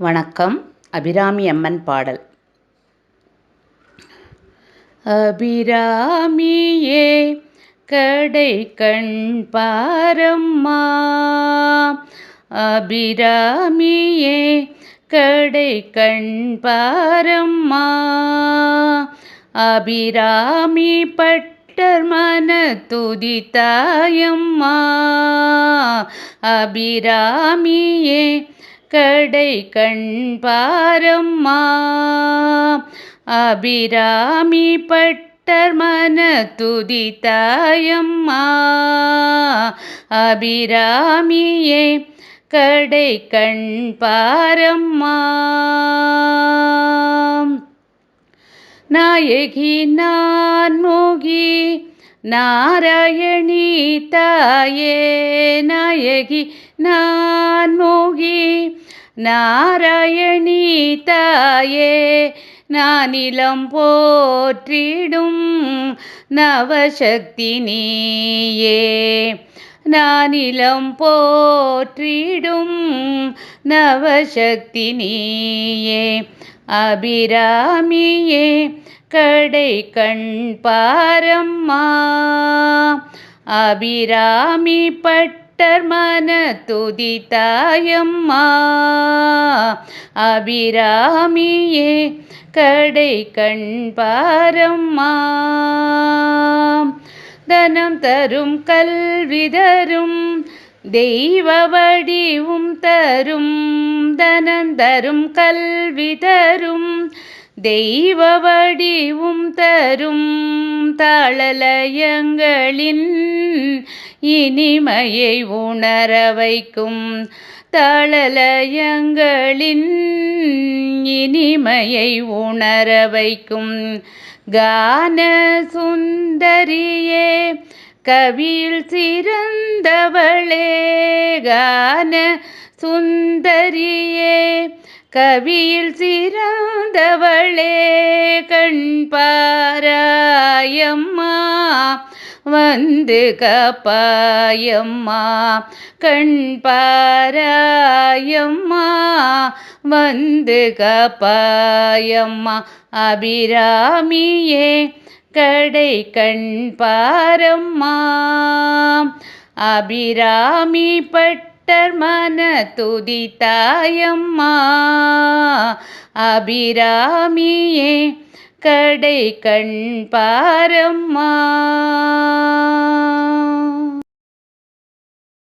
வணக்கம். அபிராமி அம்மன் பாடல். அபிராமியே கடை கண் பாரம்மா. அபிராமியே கடை கண் பாரம்மா. அபிராமி பட்டர் மன துதித்தாயம்மா அபிராமியே கடை கண்பாரம்மா அபிராமி பட்டர் மன துதித்தாயம்மா அபிராமியே கடை கண்பாரம்மா நாயகி நான் மோகி நாராயணி தாயே. நாயகி நான் மோகி நாராயணி தாயே நானிலம் போற்றிடும் நவசக்தி நீயே. நானிலம் போற்றிடும் நவசக்தி நீயே. அபிராமியே கடை கண் பாரம்மா. அபிராமி பட்டர் மன துதித்தாயம்மா அபிராமியே கடை கண் பாரம்மா. தனம் தரும் கல்வி தரும் தெய்வ வடிவும் தரும். தனம் தரும் கல்வி தரும் தெய்வ வடிவும் தரும். தாளலயங்களின் இனிமையை உணர வைக்கும் தளலயங்களின் இனிமையை உணர வைக்கும் கான சுந்தரியே கவியில் சிறந்தவளே கான சுந்தரியே கவியில் சிறந்தவளே கண் பாராயம்மா. வந்து கப்பாயம்மா கண் பாராயம்மா வந்து கப்பாயம்மா அபிராமியே கடை கண் பாரம்மா அபிராமி பட்டர் மன துதித்தாயம்மா அபிராமியே கடை கண் பாரம்மா.